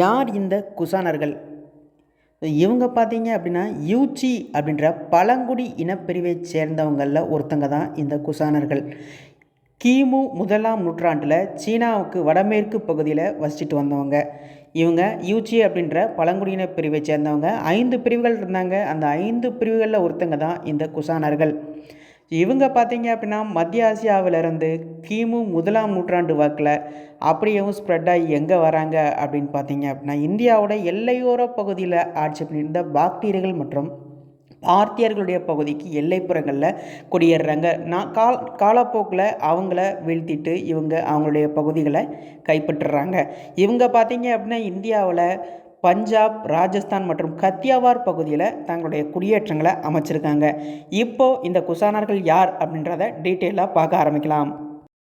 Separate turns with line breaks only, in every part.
யார் இந்த குசானர்கள்? இவங்க பார்த்தீங்க அப்படின்னா யூச்சி அப்படின்ற பழங்குடி இனப்பிரிவை சேர்ந்தவங்களில் ஒருத்தங்க தான் இந்த குசானர்கள். கிமு முதலாம் நூற்றாண்டில் சீனாவுக்கு வடமேற்கு பகுதியில் வசிச்சுட்டு வந்தவங்க. இவங்க யூச்சி அப்படின்ற பழங்குடியின பிரிவை சேர்ந்தவங்க. ஐந்து பிரிவுகள் இருந்தாங்க. அந்த ஐந்து பிரிவுகளில் ஒருத்தங்க தான் இந்த குசானர்கள். இவங்க பார்த்தீங்க அப்படின்னா மத்திய ஆசியாவிலேருந்து கிமு முதலாம் நூற்றாண்டு வாக்கில் அப்படியேவும் ஸ்ப்ரெட் ஆகி எங்கே வராங்க அப்படின்னு பார்த்தீங்க அப்படின்னா இந்தியாவோட எல்லையோர பகுதியில் ஆட்சி பண்ணியிருந்த பாக்டீரியர்கள் மற்றும் பார்த்தியர்களுடைய பகுதிக்கு எல்லைப்புறங்களில் குடியேறுறாங்க. நான் கால் காலப்போக்கில் அவங்கள வீழ்த்திட்டு இவங்க அவங்களுடைய பகுதிகளை கைப்பற்றுறாங்க. இவங்க பார்த்தீங்க அப்படின்னா இந்தியாவில் பஞ்சாப் ராஜஸ்தான் மற்றும் கத்தியாவார் பகுதியில் தங்களுடைய குடியேற்றங்களை அமைச்சிருக்காங்க. இப்போது இந்த குசானார்கள் யார் அப்படின்றத டீட்டெயிலாக பார்க்க ஆரம்பிக்கலாம்.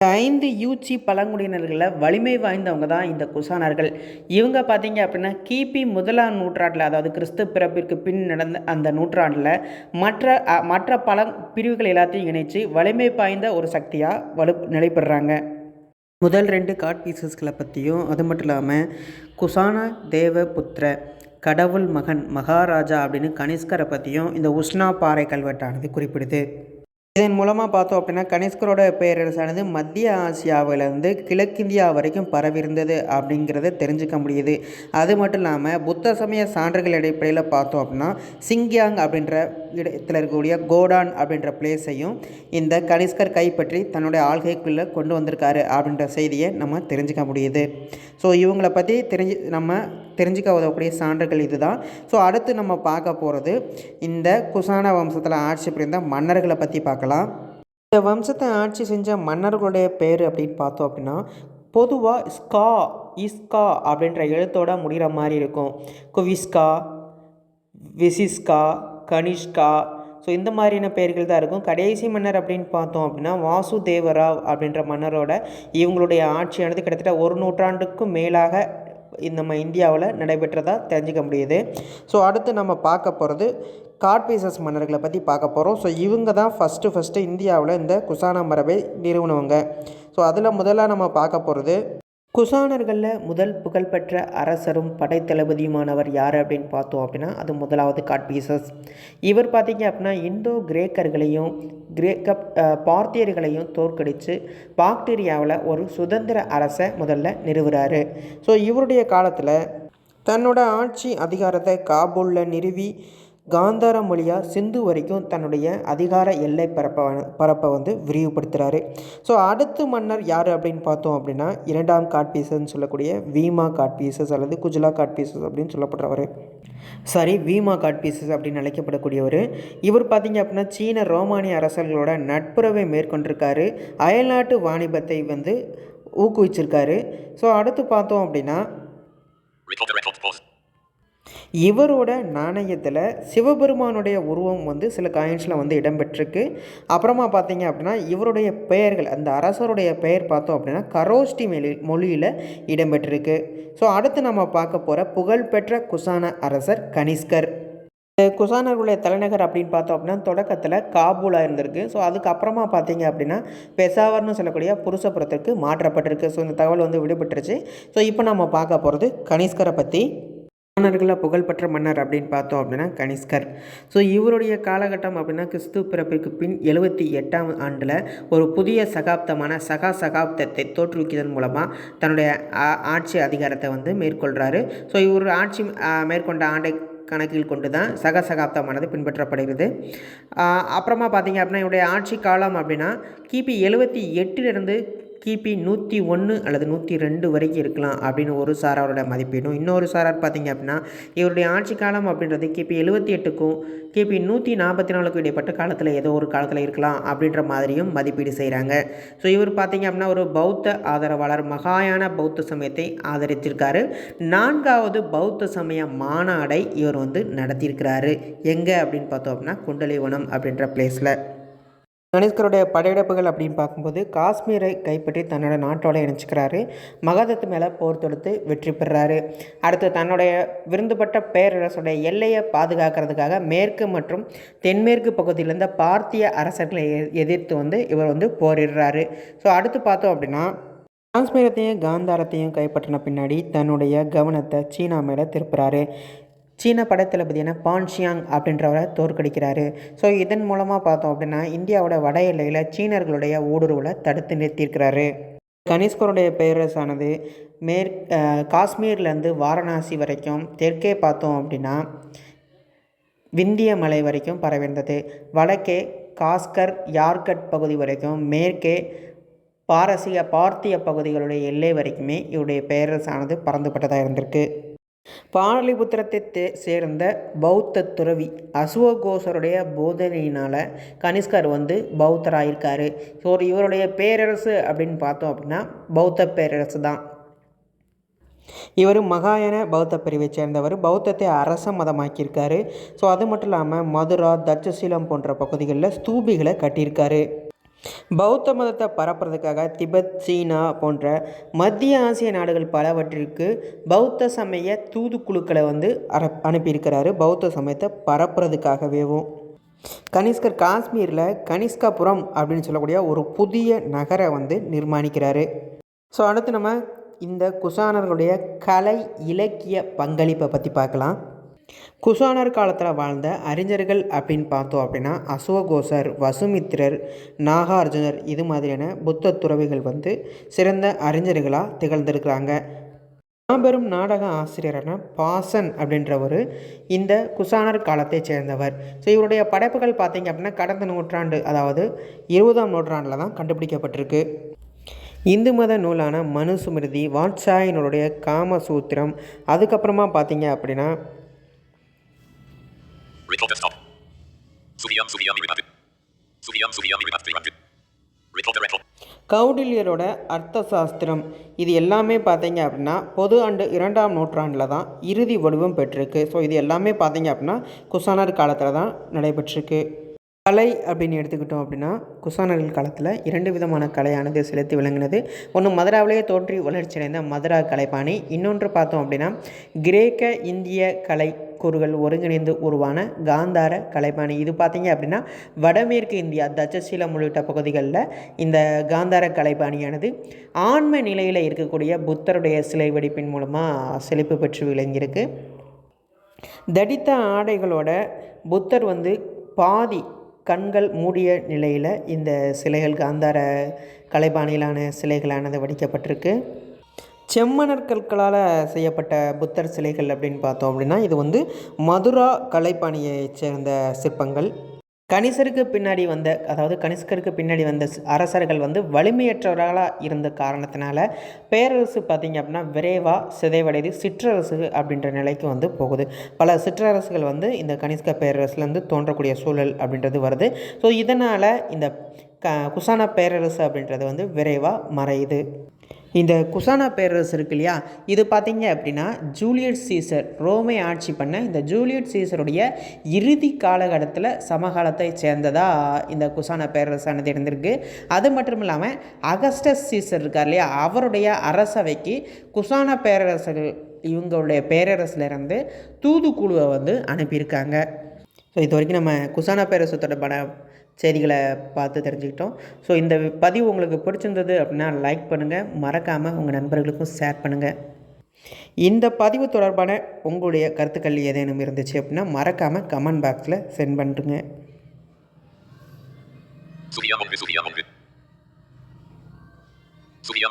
ஐந்து யூச்சி பழங்குடியினர்களில் வலிமை வாய்ந்தவங்க தான் இந்த குசானார்கள். இவங்க பார்த்தீங்க அப்படின்னா கிபி முதலாம் நூற்றாண்டில் அதாவது கிறிஸ்து பிறப்பிற்கு பின் நடந்த அந்த நூற்றாண்டில் மற்ற மற்ற பழ பிரிவுகள் எல்லாத்தையும் இணைத்து வலிமை வாய்ந்த ஒரு சக்தியாக வலு நிலைப்படுறாங்க முதல் ரெண்டு காட் பீசஸ்களை பற்றியும் அது மட்டும் இல்லாமல் குசான தேவபுத்திர கடவுள் மகன் மகாராஜா அப்படின்னு கனிஷ்கரை பற்றியும் இந்த உஷ்ணா பாறை கல்வெட்டானது குறிப்பிடுது. இதன் மூலமாக பார்த்தோம் அப்படின்னா கனிஷ்கரோட பேரரசானது மத்திய ஆசியாவிலேருந்து கிழக்கிந்தியா வரைக்கும் பரவிருந்தது அப்படிங்கிறத தெரிஞ்சுக்க முடியுது. அது மட்டும் இல்லாமல் புத்த சமய சான்றுகள் அடிப்படையில் பார்த்தோம் அப்படின்னா சிங்கியாங் அப்படின்ற இடத்தில் இருக்கக்கூடிய கோடான் அப்படின்ற பிளேஸையும் இந்த கனிஷ்கர் கைப்பற்றி தன்னுடைய ஆள்கைக்குள்ளே கொண்டு வந்திருக்காரு அப்படின்ற செய்தியை நம்ம தெரிஞ்சுக்க முடியுது. ஸோ இவங்களை பற்றி தெரிஞ்சு நம்ம தெரிஞ்சுக்க உதவக்கூடிய சான்றுகள் இதுதான். ஸோ அடுத்து நம்ம பார்க்க போகிறது இந்த குசான வம்சத்தில் ஆட்சி புரிந்த மன்னர்களை பற்றி பார்க்கலாம். இந்த வம்சத்தை ஆட்சி செஞ்ச மன்னர்களுடைய பேர் அப்படின்னு பார்த்தோம் அப்படின்னா பொதுவாக ஸ்கா இஸ்கா அப்படின்ற எழுத்தோட முடிகிற மாதிரி இருக்கும். குவிஸ்கா விசிஸ்கா கனிஷ்கா. ஸோ இந்த மாதிரியான பெயர்கள் தான் இருக்கும். கடைசி மன்னர் அப்படின்னு பார்த்தோம் அப்படின்னா வாசுதேவராவ் அப்படின்ற மன்னரோட இவங்களுடைய ஆட்சியானது கிட்டத்தட்ட ஒரு நூற்றாண்டுக்கும் மேலாக நம்ம இந்தியாவில் நடைபெற்றதாக தெரிஞ்சுக்க முடியுது. ஸோ அடுத்து நம்ம பார்க்க போகிறது காட்பீசஸ் மன்னர்களை பற்றி பார்க்க போகிறோம் ஸோ இவங்க தான் ஃபஸ்ட்டு ஃபஸ்ட்டு இந்தியாவில் இந்த குசானா மரபை நிறுவனவங்க. ஸோ அதில் முதலாக நம்ம பார்க்க போகிறது குசானர்களில் முதல் புகழ்பெற்ற அரசரும் படைத்தளபதியுமானவர் யார் அப்படின்னு பார்த்தோம் அப்படின்னா அது முதலாவது காட்பீசஸ். இவர் பார்த்தீங்க அப்படின்னா இந்தோ கிரேக்கர்களையும் கிரேக்க பார்த்தியர்களையும் தோற்கடித்து பாக்டீரியாவில் ஒரு சுதந்திர அரசை முதல்ல நிறுவுறாரு. ஸோ இவருடைய காலத்தில் தன்னோட ஆட்சி அதிகாரத்தை காபூலில் நிறுவி காந்தார மொழியாக சிந்து வரைக்கும் தன்னுடைய அதிகார எல்லை பரப்ப பரப்பை வந்து விரிவுபடுத்துகிறாரு ஸோ அடுத்து மன்னர் யார் அப்படின்னு பார்த்தோம் அப்படின்னா இரண்டாம் காட்பீசஸ்ன்னு சொல்லக்கூடிய வீமா காட்பீசஸ் அல்லது குஜலா காட்பீசஸ் அப்படின்னு சொல்லப்படுறவர். சாரி வீமா காட்பீசஸ் அப்படின்னு அழைக்கப்படக்கூடியவர். இவர் பார்த்தீங்க அப்படின்னா சீன ரோமானிய அரசர்களோட நட்புறவை மேற்கொண்டிருக்காரு. அயல்நாட்டு வாணிபத்தை வந்து ஊக்குவிச்சிருக்காரு. ஸோ அடுத்து பார்த்தோம் அப்படின்னா இவரோட நாணயத்தில் சிவபெருமானுடைய உருவம் வந்து சில காயின்ஸில் வந்து இடம்பெற்றிருக்கு. அப்புறமா பார்த்தீங்க அப்படின்னா இவருடைய பெயர்கள் அந்த அரசருடைய பெயர் பார்த்தோம் அப்படின்னா கரோஷ்டி மொழி மொழியில் இடம்பெற்றிருக்கு. ஸோ அடுத்து நம்ம பார்க்க போகிற புகழ்பெற்ற குசான அரசர் கனிஷ்கர். குசானர்களுடைய தலைநகர் அப்படின்னு பார்த்தோம் அப்படின்னா தொடக்கத்தில் காபூலாக இருந்திருக்கு. ஸோ அதுக்கப்புறமா பார்த்தீங்க அப்படின்னா பெசாவர்னு சொல்லக்கூடிய புருஷபுரத்திற்கு மாற்றப்பட்டிருக்கு. ஸோ இந்த தகவல் வந்து விடுபட்டுருச்சு. ஸோ இப்போ நம்ம பார்க்க போகிறது கனிஷ்கரை பற்றி மன்னர்களில் புகழ்பெற்ற மன்னர் அப்படின்னு பார்த்தோம் அப்படின்னா கனிஷ்கர். ஸோ இவருடைய காலகட்டம் அப்படின்னா கிறிஸ்து பிறப்பிற்கு பின் எழுபத்தி எட்டாம் ஆண்டில் ஒரு புதிய சகாப்தமான சகா சகாப்தத்தை தோற்றுவிக்கிறதன் மூலமாக தன்னுடைய ஆட்சி அதிகாரத்தை வந்து மேற்கொள்கிறாரு ஸோ இவர் ஆட்சி மேற்கொண்ட ஆண்டை கணக்கில் கொண்டு தான் சக சகாப்தமானது பின்பற்றப்படுகிறது. அப்புறமா பார்த்தீங்க அப்படின்னா இவருடைய ஆட்சி காலம் அப்படின்னா கிபி எழுபத்தி எட்டிலிருந்து கிபி நூற்றி ஒன்று அல்லது நூற்றி ரெண்டு வரைக்கும் இருக்கலாம் அப்படின்னு ஒரு சாராரோட மதிப்பீடும். இன்னொரு சாரார் பார்த்திங்க அப்படின்னா இவருடைய ஆட்சி காலம் அப்படின்றது கிபி எழுபத்தி எட்டுக்கும் கிபி நூற்றி நாற்பத்தி நாலுக்கும் இடைப்பட்ட காலத்தில் ஏதோ ஒரு காலத்தில் இருக்கலாம் அப்படின்ற மாதிரியும் மதிப்பீடு செய்கிறாங்க ஸோ இவர் பார்த்திங்க அப்படின்னா ஒரு பௌத்த ஆதரவாளர் மகாயான பௌத்த சமயத்தை ஆதரித்திருக்காரு. நான்காவது பௌத்த சமய மாநாடை இவர் வந்து நடத்தியிருக்கிறாரு. எங்கே அப்படின்னு பார்த்தோம் அப்படின்னா குண்டலிவனம் அப்படின்ற பிளேஸில் கணேஷ்கருடைய படையெடுப்புகள் அப்படின்னு பார்க்கும்போது காஷ்மீரை கைப்பற்றி தன்னோட நாட்டோட இணைச்சிக்கிறாரு. மகதத்து மேலே போர் தொடுத்து வெற்றி பெறுறாரு அடுத்து தன்னுடைய விருந்துபட்ட பேரரசுடைய எல்லையை பாதுகாக்கிறதுக்காக மேற்கு மற்றும் தென்மேற்கு பகுதியிலிருந்த பார்த்திய அரசர்களை எதிர்த்து வந்து இவர் வந்து போரிடுறாரு. ஸோ அடுத்து பார்த்தோம் அப்படின்னா காஷ்மீரத்தையும் காந்தாரத்தையும் கைப்பற்றின பின்னாடி தன்னுடைய கவனத்தை சீனா மேலே திருப்புறாரு. சீன படைத்தளபதியான பான்ஷியாங் அப்படின்றவரை தோற்கடிக்கிறாரு. ஸோ இதன் மூலமாக பார்த்தோம் அப்படின்னா இந்தியாவோட வட எல்லையில் சீனர்களுடைய ஊடுருவலை தடுத்து நிறுத்தியிருக்கிறாரு. கனிஷ்கருடைய பேரரசானது மேற் காஷ்மீர்லேருந்து வாரணாசி வரைக்கும் தெற்கே பார்த்தோம் அப்படின்னா விந்திய மலை வரைக்கும் பரவிருந்தது வடக்கே காஸ்கர் யார்கட் பகுதி வரைக்கும் மேற்கே பாரசீக பார்த்திய பகுதிகளுடைய எல்லை வரைக்குமே இவருடைய பேரரசானது பறந்துபட்டதாக இருந்திருக்கு. பாடலிபுத்திரத்தை சேர்ந்த பௌத்த துறவி அசுவகோசருடைய போதனையினால் கனிஷ்கர் வந்து பௌத்தராயிருக்காரு. ஸோ இவருடைய பேரரசு அப்படின்னு பார்த்தோம் அப்படின்னா பௌத்த பேரரசு தான். இவர் மகாயன பௌத்த பிரிவை சேர்ந்தவர். பௌத்தத்தை அரச மதமாக்கியிருக்காரு. ஸோ அது மட்டும் இல்லாமல் மதுரா தட்சசீலம் போன்ற பகுதிகளில் ஸ்தூபிகளை கட்டியிருக்காரு. பௌத்த மதத்தை பரப்புறதுக்காக திபெத் சீனா போன்ற மத்திய ஆசிய நாடுகள் பலவற்றிற்கு பௌத்த சமய தூதுக்குழுக்களை வந்து அனுப்பியிருக்கிறாரு. பௌத்த சமயத்தை பரப்புறதுக்காகவேவும். கனிஷ்கர் காஷ்மீரில் கனிஷ்காபுரம் அப்படின்னு சொல்லக்கூடிய ஒரு புதிய நகரை வந்து நிர்மாணிக்கிறாரு. ஸோ அடுத்து நம்ம இந்த குசானர்களுடைய கலை இலக்கிய பங்களிப்பை பற்றி பார்க்கலாம். குசானர் காலத்தில் வாழ்ந்த அறிஞர்கள் அப்படின்னு பார்த்தோம் அப்படின்னா அசோகோசர் வசுமித்திரர் நாகார்ஜுனர் இது மாதிரியான புத்த துறவிகள் வந்து சிறந்த அறிஞர்களாக திகழ்ந்திருக்கிறாங்க. மாபெரும் நாடக ஆசிரியரான பாசன் அப்படின்றவர் இந்த குசானர் காலத்தை சேர்ந்தவர். ஸோ இவருடைய படைப்புகள் பார்த்தீங்க அப்படின்னா கடந்த நூற்றாண்டு அதாவது இருபதாம் நூற்றாண்டில் தான் கண்டுபிடிக்கப்பட்டிருக்கு. இந்து மத நூலான மனுஸ்மிருதி வாட்சாயனுடைய காமசூத்திரம் அதுக்கப்புறமா பார்த்தீங்க அப்படின்னா
Ritual desktop. Suviyam Suviyam Irimat. Suviyam Suviyam Irimat 300. Ritual the Ritual.
கௌடில்யரோட அர்த்த சாஸ்திரம் இது எல்லாமே பார்த்தீங்க அப்படின்னா பொது ஆண்டு இரண்டாம் நூற்றாண்டில் தான் இறுதி வடிவம் பெற்றிருக்கு ஸோ இது எல்லாமே பார்த்தீங்க அப்படின்னா குசானர் காலத்தில் தான் நடைபெற்றிருக்கு கலை அப்படின்னு எடுத்துக்கிட்டோம் அப்படின்னா குசானர்கள் காலத்தில் இரண்டு விதமான கலையானது செலுத்தி விளங்கினது ஒன்று மதுராவிலேயே தோன்றி வளர்ச்சியடைந்த மதுரா கலைப்பாணி இன்னொன்று பார்த்தோம் அப்படின்னா கிரேக்க இந்திய கலை கூறுகள் ஒருங்கிணைந்து உருவான காந்தார கலைப்பாணி. இது பார்த்தீங்க அப்படின்னா வடமேற்கு இந்தியா தட்சசீலம் உள்ளிட்ட பகுதிகளில் இந்த காந்தார கலைப்பாணியானது ஆன்ம நிலையில் இருக்கக்கூடிய புத்தருடைய சிலை வெடிப்பின் மூலமாக செழிப்பு பெற்று விளங்கியிருக்கு. தடித்த ஆடைகளோட புத்தர் வந்து பாதி கண்கள் மூடிய நிலையில் இந்த சிலைகள் காந்தார கலைபாணியிலான சிலைகளானது வடிக்கப்பட்டிருக்கு. செம்மணர் கற்களால் செய்யப்பட்ட புத்தர் சிலைகள் அப்படின்னு பார்த்தோம் அப்படின்னா இது வந்து மதுரா கலைப்பாணியைச் சேர்ந்த சிற்பங்கள். கணிசருக்கு பின்னாடி வந்த அதாவது கணிசருக்கு பின்னாடி வந்த அரசர்கள் வந்து வலிமையற்றவர்களாக இருந்த காரணத்தினால பேரரசு பார்த்திங்க அப்படின்னா விரைவாக சிதைவடைது சிற்றரசு அப்படின்ற நிலைக்கு வந்து போகுது. பல சிற்றரசுகள் வந்து இந்த கணிஷ்க பேரரசுலேருந்து தோன்றக்கூடிய சூழல் அப்படின்றது வருது. ஸோ இதனால் இந்த க குசான பேரரசு அப்படின்றது வந்து விரைவாக மறையுது. இந்த குசானா பேரரசு இருக்கு இல்லையா? இது பார்த்தீங்க அப்படின்னா ஜூலியட் சீசர் ரோமை ஆட்சி பண்ண இந்த ஜூலியட் சீசருடைய இறுதி காலகட்டத்தில் சமகாலத்தை சேர்ந்ததாக இந்த குசானா பேரரசானது இருந்திருக்கு. அது மட்டும் இல்லாமல் அகஸ்டஸ் சீசர் இருக்கார் இல்லையா? அவருடைய அரசவைக்கு குசானா பேரரசர்கள் இவங்களுடைய பேரரசுலேருந்து தூதுக்குழுவை வந்து அனுப்பியிருக்காங்க. ஸோ இது வரைக்கும் நம்ம குசானா பேரரசு தொடர்பான செய்திகளை பார்த்து தெரிஞ்சுக்கிட்டோம். ஸோ இந்த பதிவு உங்களுக்கு பிடிச்சிருந்தது அப்படின்னா லைக் பண்ணுங்கள் மறக்காமல் உங்கள் நண்பர்களுக்கும் ஷேர் பண்ணுங்கள் இந்த பதிவு தொடர்பான உங்களுடைய கருத்துக்கள் ஏதேனும் இருந்துச்சு அப்படின்னா மறக்காமல் கமெண்ட் பாக்ஸில் சென்ட் பண்ணுங்க
Suviyam Onge Suviyam Onge. Suviyam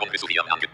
Onge